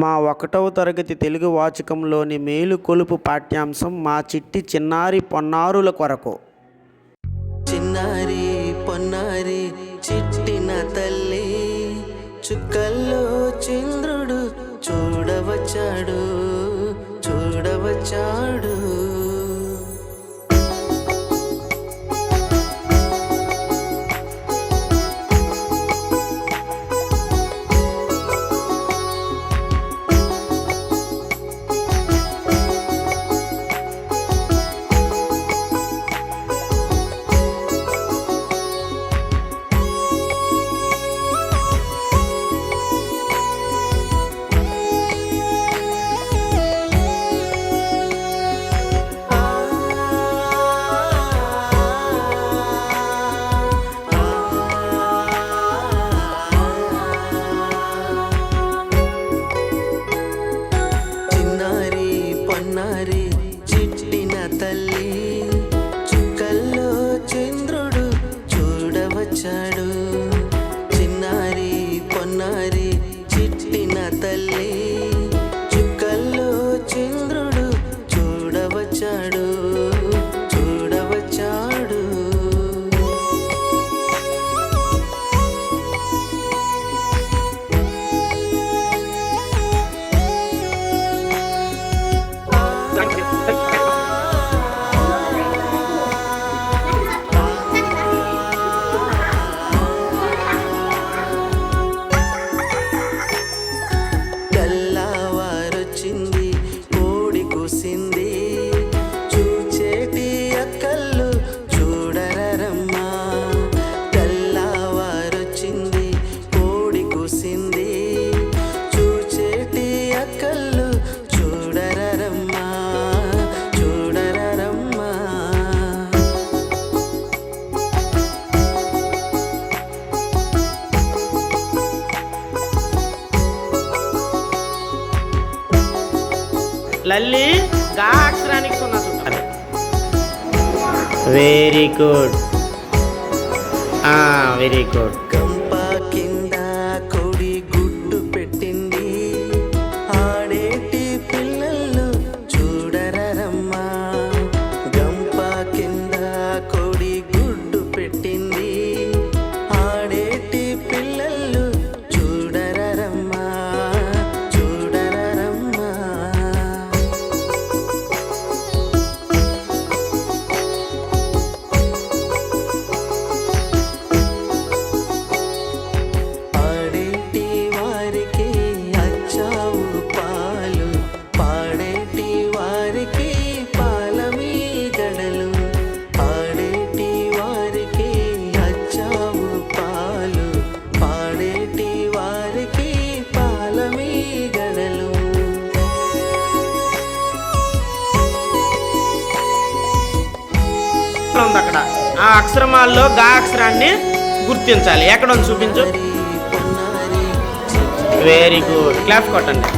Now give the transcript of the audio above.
మా ఒకటవ తరగతి తెలుగు వాచకంలోని మేలుకొలుపు పాఠ్యాంశం మా చిట్టి చిన్నారి పొన్నారుల కొరకు. చిన్నారి పొన్నారి చిట్టిన తల్లి చుక్కల్లో తల్లి చుక్కల్లో చంద్రుడు చూడవచ్చాడు. చిన్నారి పొన్నారి చిట్టిన తల్లి చుక్కల్లో చంద్రుడు చూడవచ్చాడు చూడవచ్చాడు. లల్లి గా అక్షరానికి సున్నా చుట్టాలి వెరీ గుడ్ వెరీ గుడ్ ఉంది అక్కడ. ఆ అక్షరమాల్లో గా అక్షరాన్ని గుర్తించాలి. ఎక్కడ ఉంది చూపించు? వెరీ గుడ్ క్లాప్ కొట్టండి.